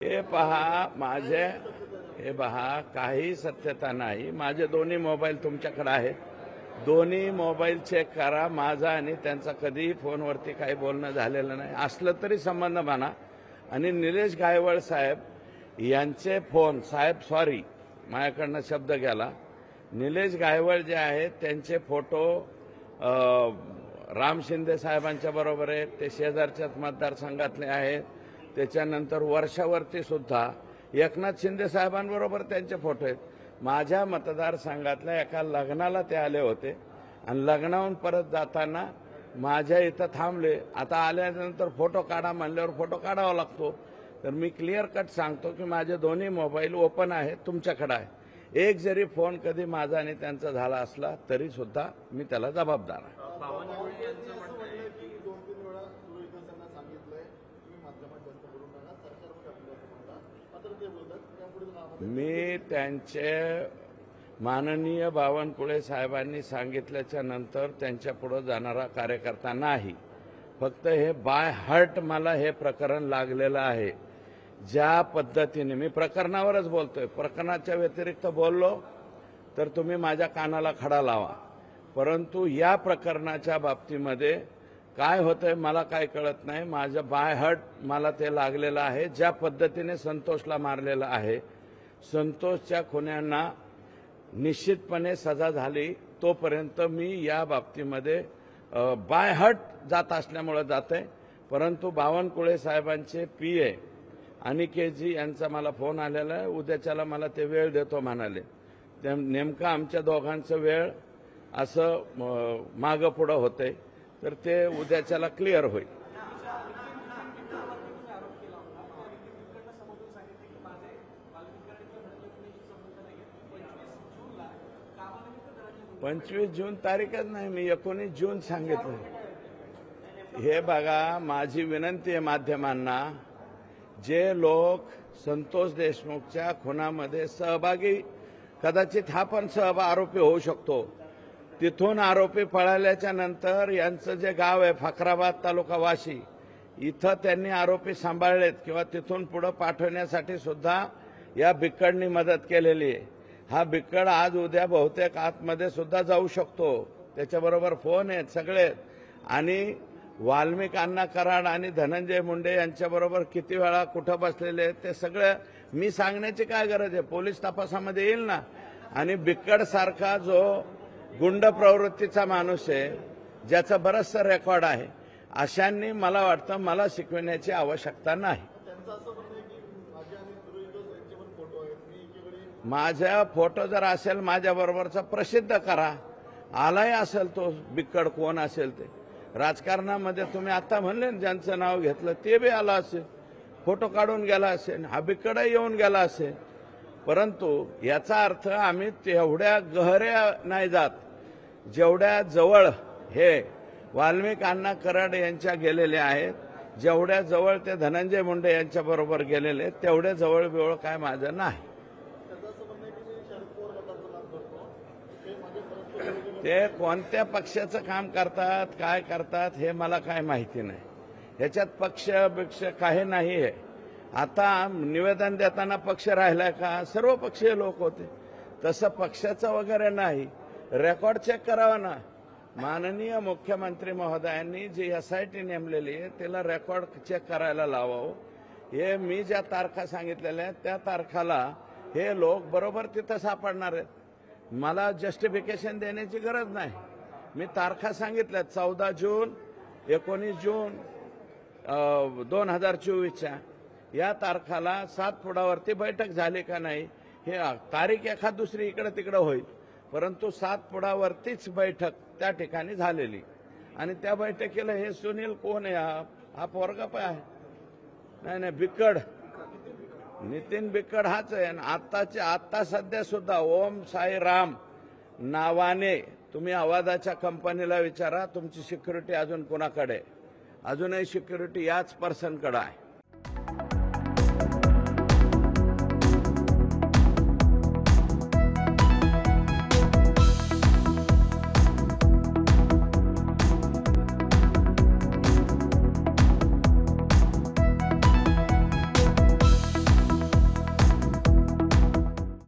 हे पहा माझे हे पहा काही सत्यता नाही. माझे दोन्ही मोबाईल तुमच्याकडे आहेत. दोन्ही मोबाईल चेक करा माझा आणि त्यांचा. कधीही फोनवरती काही बोलणं झालेलं नाही. असलं तरी संबंध म्हणा आणि निलेश गायवळ साहेब यांचे फोन साहेब सॉरी माझ्याकडनं शब्द गेला. निलेश गायवळ जे आहेत त्यांचे फोटो राम शिंदे साहेबांच्या बरोबर आहेत. ते शेजारच्याच मतदारसंघातले आहेत. त्याच्यानंतर वर्षावरती सुद्धा एकनाथ शिंदे साहेबांबरोबर त्यांचे फोटो आहेत. माझ्या मतदारसंघातल्या एका लग्नाला ते आले होते. आणि लग्नाहून परत जाताना माझ्या इथं थांबले. आता आल्यानंतर फोटो काढा म्हणल्यावर फोटो काढावा लागतो. तर मी क्लिअर कट सांगतो की माझे दोन्ही मोबाईल ओपन आहेत तुमच्याकडे आहे. एक जरी फोन कधी माझा आणि त्यांचा झाला असला तरी सुद्धा मी त्याला जबाबदार आहे बावनकुळे यांचं म्हणणं आहे की दोन तीन वेळा सुरेश यांना सांगितलंय तुम्ही माध्यमात जास्त बोलू नका सरकारमध्ये आपलं असं म्हणतात मात्र ते बोलतात त्यापुढे नावामध्ये मी त्यांचे माननीय बावनकुळे साहेबांनी सांगितल्याच्या नंतर त्यांच्या पुढे जाणारा कार्यकर्ता नाही. फक्त हे बाय हर्ट मला हे प्रकरण लागलेलं आहे. ज्या पद्धतीने मी प्रकरणावरच बोलतोय. प्रकरणाच्या व्यतिरिक्त बोललो तर तुम्ही माझ्या कानाला खडा लावा. परंतु या प्रकरणाच्या बाबतीमध्ये काय होतंय मला काय कळत नाही. माझं बाय हर्ट मला ते लागलेलं आहे. ज्या पद्धतीने संतोषला मारलेलं आहे संतोषच्या खुन्यांना निश्चितपणे सजा झाली. तोपर्यंत मी या बाबतीमध्ये बाय हट जात असल्यामुळं जाते. परंतु बावनकुळे साहेबांचे पी ए अनिकेतजी यांचा मला फोन आलेला आहे. उद्याच्याला मला ते वेळ देतो म्हणाले. ते नेमकं आमच्या दोघांचं वेळ असं मागं पुढं होतंय. तर ते उद्याच्याला क्लिअर होईल. पंचवीस जून तारीखच नाही मी एकोणीस जून सांगितलं. हे बघा माझी विनंती आहे माध्यमांना जे लोक संतोष देशमुखच्या खुनामध्ये सहभागी कदाचित हा पण सहभाग आरोपी होऊ शकतो. तिथून आरोपी पळाल्याच्या नंतर यांचं जे गाव आहे फकराबाद तालुका वाशी इथं त्यांनी आरोपी सांभाळलेत किंवा तिथून पुढे पाठवण्यासाठी सुद्धा या बिकडनी मदत केलेली आहे. हा बिक्कड आज उद्या बहुतेक आतमध्ये सुद्धा जाऊ शकतो. त्याच्याबरोबर फोन आहेत सगळे आहेत. आणि वाल्मिक अण्णा कराड आणि धनंजय मुंडे यांच्याबरोबर किती वेळा कुठं बसलेले आहेत ते सगळं मी सांगण्याची काय गरज आहे? पोलीस तपासामध्ये येईल ना? आणि बिकड सारखा जो गुंड प्रवृत्तीचा माणूस आहे ज्याचं बरंचसं रेकॉर्ड आहे अशांनी मला वाटतं मला शिकविण्याची आवश्यकता नाही त्यांचं असं म्हणणं आहे की माझे आणि सुरेश जोस यांचे पण फोटो आहेत मी एकीकडे माझा फोटो जर असेल माझ्याबरोबरचा प्रसिद्ध करा. आलाही असेल तो बिक्कड कोण असेल ते. राजकारणामध्ये तुम्ही आता म्हणले ना ज्यांचं नाव घेतलं ते बी आलं असेल. फोटो काढून गेला असेल हा बिक्कडही येऊन गेला असेल. परंतु याचा अर्थ आम्ही तेवढ्या गहऱ्या नाही जात. जेवढ्या जवळ हे वाल्मिकांना कराड यांच्या गेलेले आहेत जेवढ्या जवळ ते धनंजय मुंडे यांच्याबरोबर गेलेले तेवढ्या जवळ बिवळ काय माझं नाही त्याचं असं म्हणणं आहे की मी शरद पवार गटाचं काम करतो ते माझे परस्पर विरोधी ते कोणत्या पक्षाचं काम करतात काय करतात हे मला काय माहिती नाही. ह्याच्यात पक्ष बिक्ष काही नाही आहे. आता निवेदन देताना पक्ष राहिलाय का? सर्व पक्षीय लोक होते. तसं पक्षाचं वगैरे नाही. रेकॉर्ड चेक करावा ना. माननीय मुख्यमंत्री महोदयांनी जी एस आय टी नेमलेली आहे त्याला रेकॉर्ड चेक करायला लावावं. हे मी ज्या तारखा सांगितलेल्या आहेत त्या तारखाला हे लोक बरोबर तिथं सापडणार आहेत. मला जस्टिफिकेशन देण्याची गरज नाही. मी तारखा सांगितल्या चौदा जून एकोणीस जून दोन हजार चोवीसच्या. या तारखाला सात पुडावरती बैठक झाली का नाही हे तारीख एखाद दुसरी इकडे तिकडे होईल. परंतु सात पुडावरतीच बैठक त्या ठिकाणी झालेली. आणि त्या बैठकीला हे सुनील कोण आहे? हा हा पोरगा पण आहे. नाही नाही बिकड नितीन बिकड हाच आहे. आणि आत्ताचे आत्ता सध्या सुद्धा ओम साई राम नावाने तुम्ही आवाजाच्या कंपनीला विचारा. तुमची सिक्युरिटी अजून कोणाकडे? अजूनही सिक्युरिटी याच पर्सनकडे आहे.